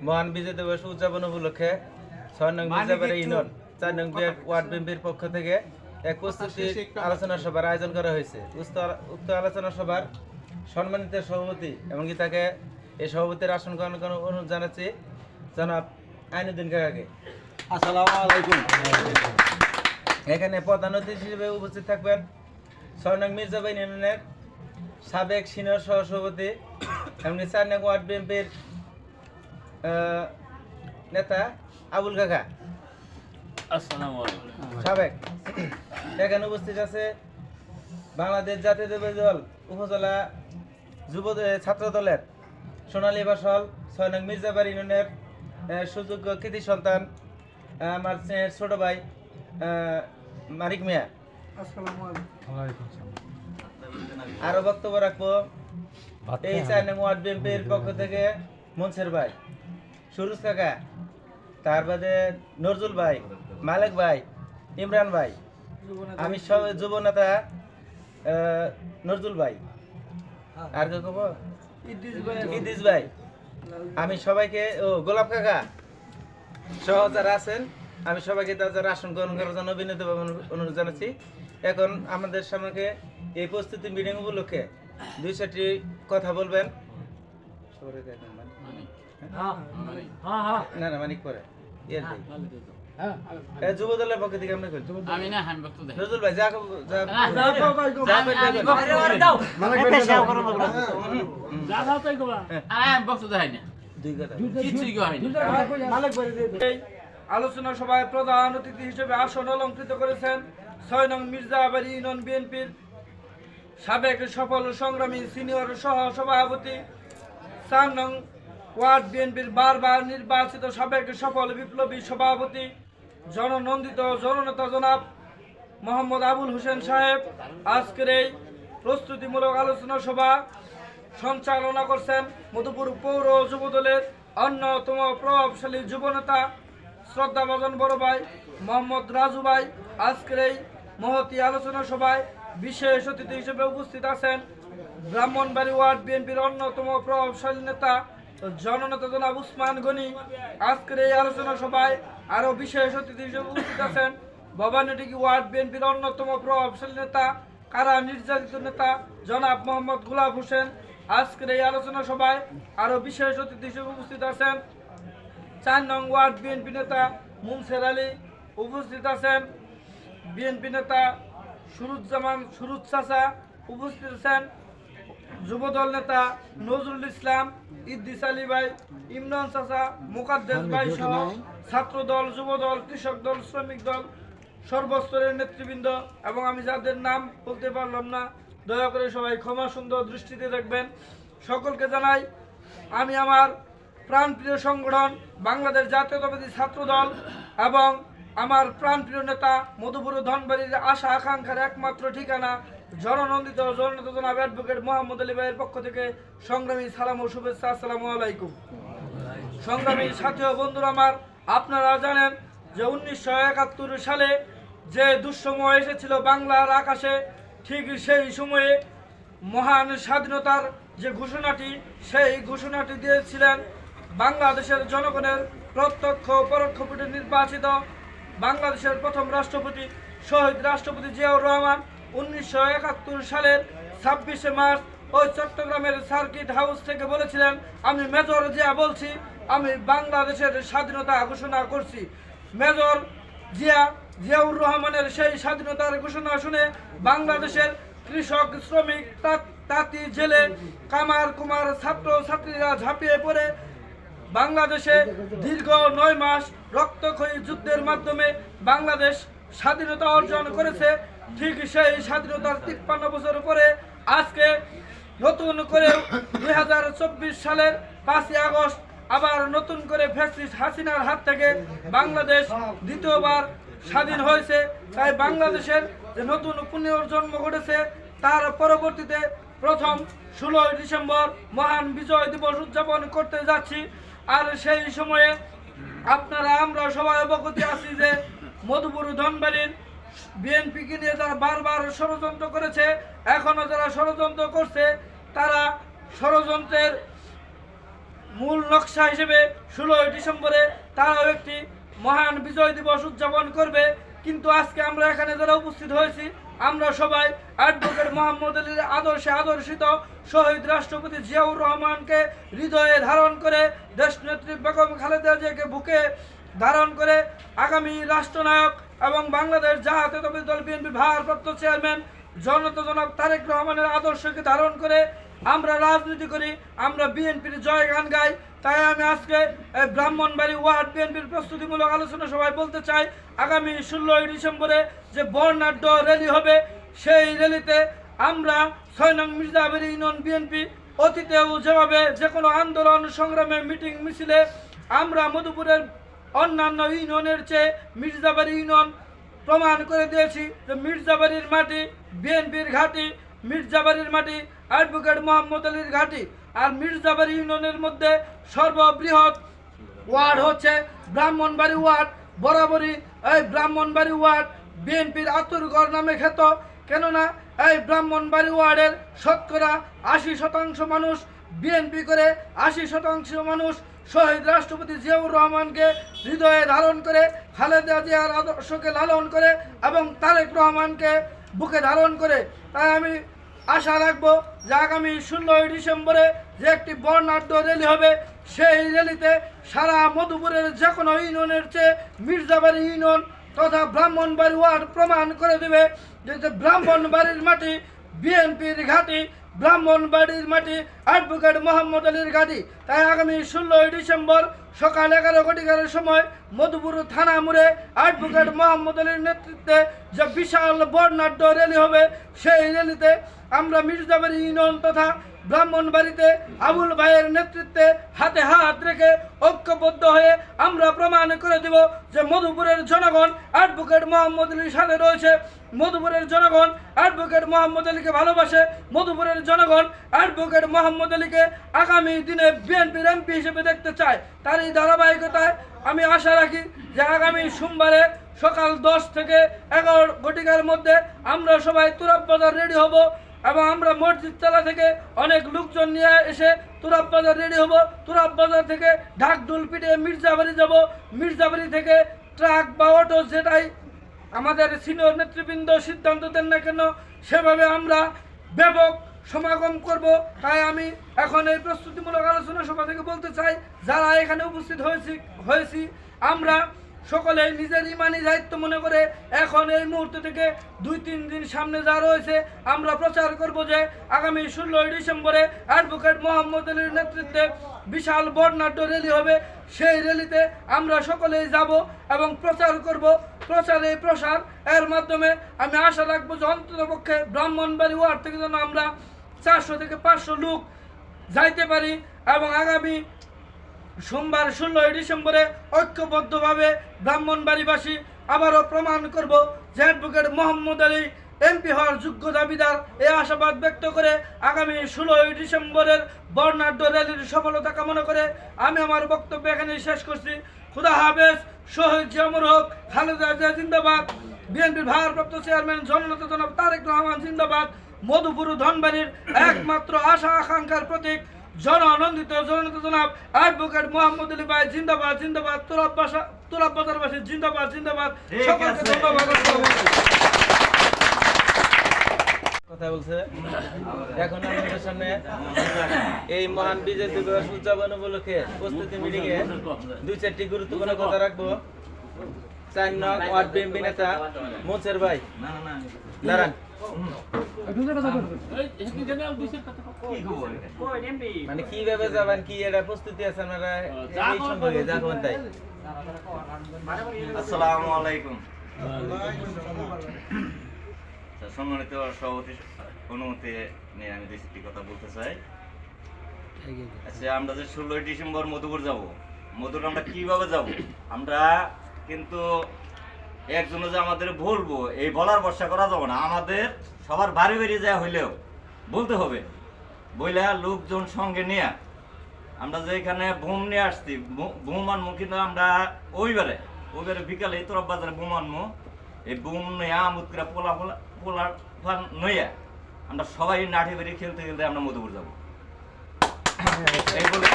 মহান বিজয় দিবস উদযাপন উপলক্ষে ছয় নং ইউনিয়ন চার নং বিয়ার ওয়ার্ড বিএনপির পক্ষ থেকে এক প্রস্তুতি আলোচনা সভার আয়োজন করা হয়েছে। উক্ত- উক্ত আলোচনা সভার সম্মানিত সভাপতি এমনকি তাকে এই সভাপতির আসন গ্রহণ করার অনুরোধ জানাচ্ছি জনাব আইনুদ্দিন কাকাকে। আসসালামু আলাইকুম। এখানে প্রধান অতিথি হিসেবে উপস্থিত থাকবেন ছয় নং মির্জাবাই ইউনিয়নের সাবেক সিনিয়র সহসভাপতি এমনি চার নং ওয়ার্ড বিএনপির নেতা আবুল কাকা। আসসালামু আলাইকুম। সাবেক। এখানে উপস্থিত আছে বাংলাদেশ জাতীয়তাবাদী দল উপজেলা যুব ছাত্র দলের সোনালী বাসল ছয় নং মির্জাবাড়ি ইউনিয়নের সুযোগ্য কৃতি সন্তান আমার ছোট ভাই আহ, মানিক মিয়া। আরও বক্তব্য রাখব। এই চার নং ওয়ার্ড বিএনপির পক্ষ থেকে মনসের ভাই সুরুজ কাকা তার বাদে নজরুল ভাই মালিক ভাই ইমরান ভাই আমি সব যুব নেতা নজরুল ভাই। আর কে কব ইদ্রিস ভাই। আমি সবাইকে ও গোলাপ কাকা সহ যারা আছেন আমি সবাইকে তাদের আসন গ্রহণ করার জন্য বিনীতভাবে অনুরোধ জানাচ্ছি। এখন আমাদের সামনে এই প্রস্তুতি মিটিং উপলক্ষে দুই চারটি কথা বলবেন। মানিক। না না মানিক পরে। ভাই এ, যুব দলের পক্ষ থেকে আমরা আমি না হান বক্তব্য নজরুল ভাই যা কব- যা যা কই দেবেন। আমি বক্তব্য দেই না। দুই কথা। কিছুই কই হয়নি এই আলোচনা সভায় প্রধান অতিথি হিসেবে আসন অলঙ্কৃত করেছেন ছয় নং মির্জাবাড়ি ইউনিয়ন বিএনপির সাবেক সফল সংগ্রামী সিনিয়র সহ সভাপতি চার নং ওয়ার্ড বিএনপির বারবার নির্বাচিত সাবেক সফল বিপ্লবী সভাপতি, জননন্দিত জননেতা জনাব মোহাম্মদ আবুল হোসেন সাহেব আজকের এই প্রস্তুতিমূলক আলোচনা সভা সঞ্চালনা করছেন মধুপুর পৌর যুবদলের অন্যতম প্রভাবশালী যুবনেতা শ্রদ্ধাভাজন বড় ভাই, মোহাম্মদ রাজু ভাই, আজকের এই মহতি আলোচনা সভায় বিশেষ অতিথি হিসেবে উপস্থিত আছেন ব্রাহ্মণবাড়ি ওয়ার্ড বিএনপির অন্যতম প্রভাবশালী নেতা, জননেতা জনাব উসমান গনি। আজকের এই আলোচনা সভায় আরও বিশেষ অতিথি হিসেবে উপস্থিত আছেন ভবানীডিগি ওয়ার্ড বিএনপির অন্যতম প্রভাবশালী নেতা, কারা নির্যাতিত নেতা, জনাব মোহাম্মদ গুলাব হোসেন। আজকের এই আলোচনা সভায় আরও বিশেষ অতিথি হিসেবে উপস্থিত আছেন চার নং ওয়ার্ড বিএনপি নেতা মুনসের আলী উপস্থিত আছেন। বিএনপি নেতা সুরুজ্জামান সুরুজ চাচা উপস্থিত আছেন। যুবদল নেতা নজরুল ইসলাম ইদ্দিস আলী ভাই ইমরান চাচা মুকাদ্দেস ভাই সহ ছাত্র দল যুবদল কৃষক দল শ্রমিক দল সর্বস্তরের নেতৃবৃন্দ এবং আমি যাদের নাম বলতে পারলাম না দয়া করে সবাই ক্ষমা সুন্দর দৃষ্টিতে দেখবেন। সকলকে জানাই আমি আমার প্রাণপ্রিয় সংগঠন, বাংলাদেশ জাতীয়তাবাদী ছাত্র দল এবং আমার প্রাণপ্রিয় নেতা মধুপুর ধনবাড়ির আশা আকাঙ্ক্ষার একমাত্র ঠিকানা জননন্দিত জননেতা অ্যাডভোকেট মোহাম্মদ আলী ভাইয়ের পক্ষ থেকে। সংগ্রামী সালাম ও শুভেচ্ছা, আসসালামু আলাইকুম। সংগ্রামী সাথী ও বন্ধুরা আমার, আপনারা জানেন যে উনিশশো একাত্তর সালে যে দুঃসময় এসেছিল বাংলার আকাশে, ঠিক সেই সময়ে মহান স্বাধীনতার যে ঘোষণাটি, সেই ঘোষণাটি দিয়েছিলেন বাংলাদেশের জনগণের প্রত্যক্ষ ও পরোক্ষ ভোটে নির্বাচিত বাংলাদেশের প্রথম রাষ্ট্রপতি শহীদ রাষ্ট্রপতি জিয়াউর রহমান উনিশশো একাত্তর সালের ছাব্বিশে মার্চ ওই চট্টগ্রামের সার্কিট হাউস থেকে বলেছিলেন, আমি মেজর জিয়া বলছি, আমি বাংলাদেশের স্বাধীনতা ঘোষণা করছি। মেজর জিয়া জিয়াউর রহমানের সেই স্বাধীনতার ঘোষণা শুনে বাংলাদেশের কৃষক, শ্রমিক তাঁতি, জেলে কামার কুমার ছাত্র ছাত্রীরা ঝাঁপিয়ে পড়ে। বাংলাদেশে দীর্ঘ নয় মাস রক্তক্ষয়ী যুদ্ধের মাধ্যমে বাংলাদেশ স্বাধীনতা অর্জন করেছে। ঠিক সেই স্বাধীনতার তিপ্পান্ন বছর পরে আজকে নতুন করে দুই হাজার চব্বিশ সালের পাঁচই আগস্ট আবার নতুন করে ফ্যাসিস্ট হাসিনার হাত থেকে বাংলাদেশ দ্বিতীয়বার স্বাধীন হয়েছে। তাই বাংলাদেশের যে নতুন পুনর্জন্ম ঘটেছে, তার পরবর্তীতে প্রথম ষোলোই ডিসেম্বর মহান বিজয় দিবস উদযাপন করতে যাচ্ছি। আর সেই সময়ে আপনারা, আমরা সবাই অবগত আছি যে মধুপুর ধনবাড়ির বিএনপিকে নিয়ে যারা বারবার ষড়যন্ত্র করেছে এখনও যারা ষড়যন্ত্র করছে, তারা ষড়যন্ত্রের মূল নকশা হিসেবে ষোলোই ডিসেম্বরে তারাও একটি মহান বিজয় দিবস উদযাপন করবে। কিন্তু আজকে আমরা এখানে যারা উপস্থিত হয়েছি, আমরা সবাই অ্যাডভোকেট মোহাম্মদ আলীর আদর্শে আদর্শিত শহীদ রাষ্ট্রপতি জিয়াউর রহমানকে হৃদয়ে ধারণ করে দেশনেত্রী বেগম খালেদা জিয়াকে বুকে ধারণ করে আগামী রাষ্ট্রনায়ক এবং বাংলাদেশ জাতীয়তাবাদী দল বিএনপির ভারপ্রাপ্ত চেয়ারম্যান জনতা জনাব তারেক রহমানের আদর্শকে ধারণ করে আমরা রাজনীতি করি, আমরা বিএনপির জয় গান গাই। তাই আমি আজকে ব্রাহ্মণবাড়ি ওয়ার্ড বিএনপির প্রস্তুতিমূলক আলোচনা সবাই বলতে চাই, আগামী ষোলোই ডিসেম্বরে যে বর্ণাঢ্য র্যালি হবে, সেই র্যালিতে আমরা ছয় নং মির্জাবাড়ি ইউনিয়ন বিএনপি অতীতেও যেভাবে যে কোনো আন্দোলন, সংগ্রামে মিটিং মিছিলে আমরা মধুপুরের অন্যান্য ইউনিয়নের চেয়ে মির্জাবাড়ি ইউনিয়ন প্রমাণ করে দিয়েছি যে মির্জাবাড়ির মাটি, বিএনপির ঘাঁটি, মির্জাবাড়ির মাটি অ্যাডভোকেট মোহাম্মদ আলীর ঘাঁটি আর মির্জাবাড়ি ইউনিয়নের মধ্যে সর্ববৃহৎ ওয়ার্ড হচ্ছে ব্রাহ্মণবাড়ি ওয়ার্ড। বরাবরই এই ব্রাহ্মণবাড়ি ওয়ার্ড বিএনপির আতুরগড় নামে খ্যাত। কেননা এই ব্রাহ্মণবাড়ি ওয়ার্ডের শতকরা আশি শতাংশ মানুষ বিএনপি করে, আশি শতাংশ মানুষ শহীদ রাষ্ট্রপতি জিয়াউর রহমানকে হৃদয়ে ধারণ করে, খালেদা জিয়ার আদর্শকে লালন করে এবং তারেক রহমানকে বুকে ধারণ করে। তাই আমি আশা রাখব যে আগামী ষোলোই ডিসেম্বরে যে একটি বর্ণাঢ্য র্যালি হবে, সেই র্যালিতে সারা মধুপুরের যে কোনো ইউনিয়নের চেয়ে মির্জাবাড়ি ইউনিয়ন তথা ব্রাহ্মণবাড়ি ওয়ার্ড প্রমাণ করে দেবে যে ব্রাহ্মণবাড়ির মাটি বিএনপির ঘাঁটি ব্রাহ্মণবাড়ির মাটি অ্যাডভোকেট মোহাম্মদ আলীর গাড়ি তাই আগামী ষোলোই ডিসেম্বর সকাল এগারো ঘটিকার সময় মধুপুর থানা মোড়ে অ্যাডভোকেট মোহাম্মদ আলীর নেতৃত্বে যে বিশাল বর্ণাঢ্য র্যালি হবে, সেই র্যালিতে আমরা মির্জাবাড়ি ইউনিয়ন তথা ব্রাহ্মণবাড়িতে আবুল ভাইয়ের নেতৃত্বে হাতে হাত রেখে ঐক্যবদ্ধ হয়ে আমরা প্রমাণ করে দেব যে মধুপুরের জনগণ অ্যাডভোকেট মোহাম্মদ আলীর সাথে রয়েছে। মধুপুরের জনগণ অ্যাডভোকেট মোহাম্মদ আলীকে ভালোবাসে। মধুপুরের জনগণ অ্যাডভোকেট মোহাম্মদ আলীকে আগামী দিনে বিএনপির এমপি হিসেবে দেখতে চায়। তার এই ধারাবাহিকতায় আমি আশা রাখি যে আগামী সোমবারে সকাল দশ থেকে এগারো ঘটিকার মধ্যে আমরা সবাই তুরাব বাজার রেডি হব। এবং আমরা মসজিদ তলা থেকে অনেক লোকজন নিয়ে এসে তুরাব বাজার রেডি হব তুরাব বাজার থেকে ঢাকডুল পিটে মির্জাবাড়ি যাব। মির্জাবাড়ি থেকে ট্রাক বা অটো যেটাই আমাদের সিনিয়র নেতৃবৃন্দ সিদ্ধান্ত দেন না কেন, সেভাবে আমরা ব্যাপক সমাগম করব। তাই আমি এখন এই প্রস্তুতিমূলক আলোচনা সভা থেকে বলতে চাই, যারা এখানে উপস্থিত হয়েছি হয়েছি, আমরা সকলে নিজের ইমানি দায়িত্ব মনে করে এখন এই মুহূর্ত থেকে দুই তিন দিন সামনে যা রয়েছে, আমরা প্রচার করব যে আগামী ষোলোই ডিসেম্বরে অ্যাডভোকেট মোহাম্মদ আলীর নেতৃত্বে বিশাল বর্ণাঢ্য র্যালি হবে। সেই র্যালিতে আমরা সকলেই যাব এবং প্রচার করব। প্রচারে প্রসার, এর মাধ্যমে আমি আশা রাখব যে অন্ততপক্ষে ব্রাহ্মণবাড়ি ওয়ার্ড থেকে যেন আমরা চারশো থেকে পাঁচশো লোক যাইতে পারি এবং আগামী সোমবার ষোলোই ডিসেম্বরে ঐক্যবদ্ধভাবে ব্রাহ্মণবাড়িবাসী আবারও প্রমাণ করব যে অ্যাডভোকেট মোহাম্মদ আলী, এমপি হওয়ার যোগ্য দাবিদার। এই আশাবাদ ব্যক্ত করে আগামী ষোলোই ডিসেম্বরের বর্ণাঢ্য র্যালির সফলতা কামনা করে আমি আমার বক্তব্য এখানে শেষ করছি। খুদা হাফেজ, শহীদ জিয়ামুর হক, খালেদা জিয়া জিন্দাবাদ। বিএনপির ভারপ্রাপ্ত চেয়ারম্যান জননেতা জনাব তারেক রহমান জিন্দাবাদ। মধুপুর ধনবাড়ির একমাত্র আশা আকাঙ্ক্ষার প্রতীক জনআনন্দিত জননেতা জনাব অ্যাডভোকেট মোহাম্মদ আলী ভাই জিন্দাবাদ জিন্দাবাদ। তুরাব বাসা তুরাব বাজারবাসী জিন্দাবাদ জিন্দাবাদ। সকলকে ধন্যবাদ। কথা বলছে এখন আমাদের সামনে এই মহান বিজয় দিবস উদযাপন উপলক্ষে প্রস্তুতি মিটিং এ দুই চারটি গুরুত্বপূর্ণ কথা রাখব। চার ওয়ার্ড নেতা মোচের ভাই। দাঁড়ান। মানে কীভাবে যাবেন কি এটা প্রস্তুতি আছে আপনারা এই সম্পর্কে জানবেন তাই আসসালামু আলাইকুম আচ্ছা, সম্মানিত সভাপতি অনুমতি নিয়ে আমি দুই চারটি কথা বলতে চাই আচ্ছা আমরা যে ষোলোই ডিসেম্বর মধুপুর যাব মধুর আমরা কীভাবে যাব আমরা কিন্তু একজনে যে আমাদের বলব এই বলার বর্ষা করা যাবে না। আমাদের সবার বাড়ি বাড়ি যায় হইলেও বলতে হবে। বইলে লোকজন সঙ্গে নিয়ে। আমরা যে এখানে বোম নিয়ে আসছি বোম আনব কিন্তু আমরা ওইবারে ওইবারে বিকালে তোর বাজারে বোম আনব এই বোম নিয়ে আমুদরা পোলা পোলা পোলা ফান নইয়া আমরা সবাই নাঠি বেরিয়ে খেলতে খেলতে আমরা মধুপুর যাব। এই বলে।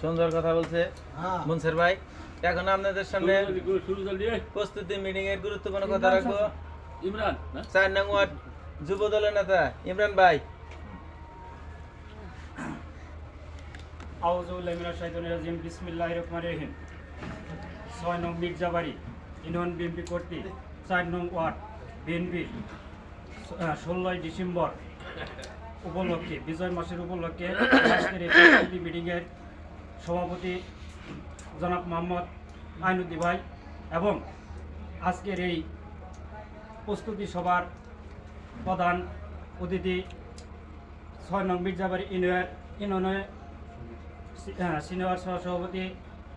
সুন্দর কথা বলছে মনসের ভাই। এখন আপনাদের সামনে প্রস্তুতি মিটিং এর গুরুত্বপূর্ণ কথা রাখব। ইমরান চার নং ওয়ার্ড যুব দলের নেতা। ইমরান ভাই। আউজুল্লাহ মিনাশ শাইতানির রাজিম বিসমিল্লাহির রহমানির রহিম। ছয় নং মির্জাবাড়ি ইউনিয়ন বিএনপি কর্তৃক চার নং ওয়ার্ড বিএনপি ষোলোই ডিসেম্বর উপলক্ষে বিজয় মাসের উপলক্ষে মিটিংয়ের সভাপতি জনাব মোহাম্মদ আইনুদ্দি ভাই এবং আজকের এই প্রস্তুতি সভার প্রধান অতিথি ছয় নং মির্জাবাড়ি ইউনিয়ন ইউনিয়নের সিনিয়র সহ সভাপতি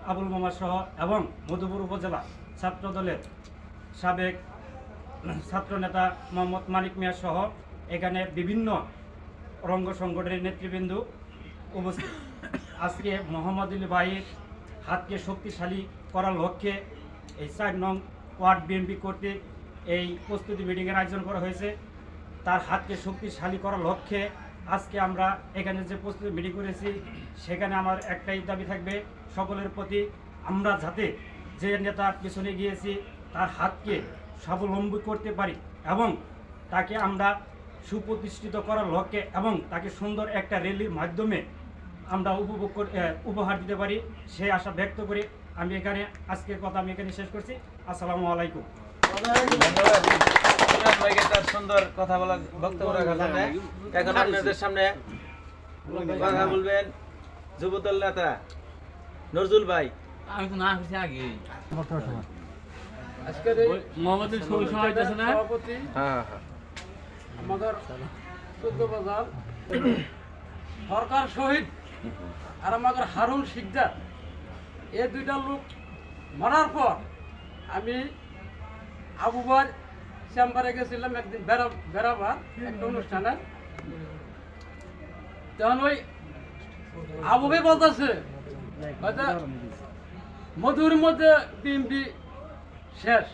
আবুল মামা সহ এবং মধুপুর উপজেলা ছাত্র দলের সাবেক ছাত্র নেতা মোহাম্মদ মানিক মিয়া সহ এখানে বিভিন্ন রঙ্গ সংগঠনের নেতৃবৃন্দ উপস্থিত। আজকে মোহাম্মদ ভাইয়ের হাতকে শক্তিশালী করার লক্ষ্যে এই চার নং ওয়ার্ড বিএনপি কর্তৃক এই প্রস্তুতি মিটিংয়ের আয়োজন করা হয়েছে। তার হাতকে শক্তিশালী করার লক্ষ্যে আজকে আমরা এখানে যে প্রস্তুতি মিটিং করেছি, সেখানে আমার একটাই দাবি থাকবে, সকলের প্রতি আমরা যাতে যে নেতার পিছনে গিয়েছি, তার হাতকে স্বাবলম্বী করতে পারি এবং তাকে আমরা সুপ্রতিষ্ঠিত করার লক্ষ্যে এবং তাকে সুন্দর একটা র্যালির মাধ্যমে আমরা উপভোগ উপহার দিতে পারি সেই আশা ব্যক্ত করে আমি এখানে, আজকের কথা আমি এখানে শেষ করছি। আসসালামু আলাইকুম। সুন্দর কথা বলা বক্তব্য রাখার জন্য এখন আপনাদের সামনে কথা বলবেন যুবদল নেতা নজরুল ভাই আমি তো না আগে আজকের সময় না হ্যাঁ হ্যাঁ আমাদের সরকার শহীদ। আর আমাদের হারুন শিকদার এই দুইটা লোক মরার পর আমি আবুবার চেম্বারে গেছিলাম একদিন বেড়া, বেড়াবার একটা অনুষ্ঠানে। তখন ওই আবুকে বলতেছে মধুর মধ্যে বিএমপি শেষ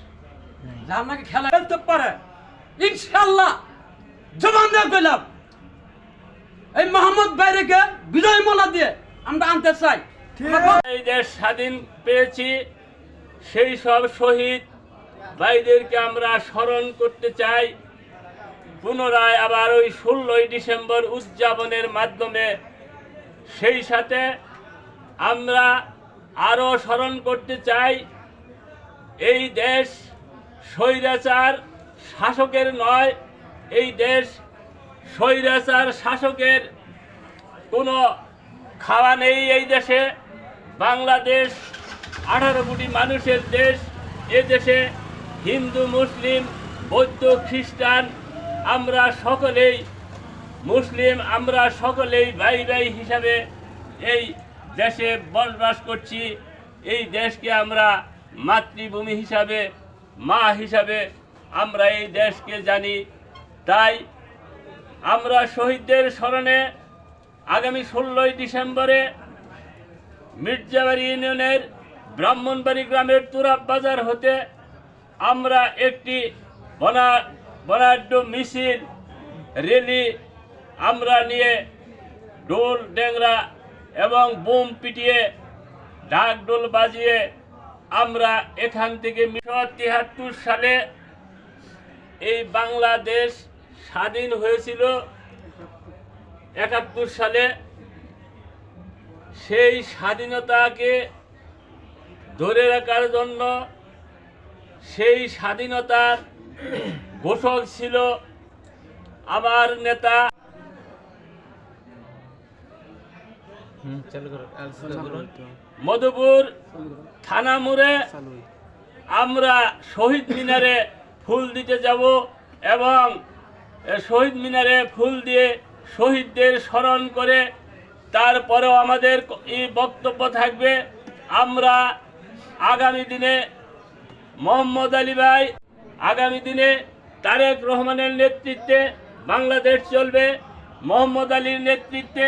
যার নাকি খেলা খেলতে পারে। ইনশাল্লাহ জবান দিয়ে গেলাম এই মোহাম্মদ বাইরেকে বিজয় মালা দিয়ে আমরা আনতে চাই। এই দেশ স্বাধীন পেয়েছি সেই সব শহীদ ভাইদেরকে আমরা স্মরণ করতে চাই। পুনরায় আবার ওই ষোলোই ডিসেম্বর উদযাপনের মাধ্যমে সেই সাথে আমরা আরও স্মরণ করতে চাই। এই দেশ স্বৈরাচার শাসকের নয় এই দেশ স্বৈরাচার শাসকের কোনো খাওয়া নেই এই দেশে। বাংলাদেশ আঠারো কোটি মানুষের দেশ। এ দেশে হিন্দু, মুসলিম, বৌদ্ধ, খ্রিস্টান, আমরা সকলেই মুসলিম, আমরা সকলেই ভাই ভাই হিসাবে এই দেশে বসবাস করছি। এই দেশকে আমরা মাতৃভূমি হিসাবে, মা হিসাবে আমরা এই দেশকে জানি। তাই আমরা শহীদদের স্মরণে আগামী ষোলোই ডিসেম্বরে মির্জাবাড়ি ইউনিয়নের ব্রাহ্মণবাড়ি গ্রামের তুরাব বাজার হতে আমরা একটি বনা, বনাঢ্য মিছিল, রেলি আমরা নিয়ে ডোল ডেংরা এবং বোম পিটিয়ে ঢাক ডোল বাজিয়ে আমরা এখান থেকে তিহাত্তর সালে এই বাংলাদেশ স্বাধীন হয়েছিল একাত্তর সালে। সেই স্বাধীনতাকে ধরে রাখার জন্য সেই স্বাধীনতার ঘোষক ছিল আমার নেতা। মধুপুর থানা মোড়ে আমরা শহীদ মিনারে ফুল দিতে যাব এবং শহীদ মিনারে ফুল দিয়ে শহীদদের স্মরণ করে তারপরেও আমাদের এই বক্তব্য থাকবে। আমরা আগামী দিনে মোহাম্মদ আলী ভাই আগামী দিনে তারেক রহমানের নেতৃত্বে বাংলাদেশ চলবে। মোহাম্মদ আলীর নেতৃত্বে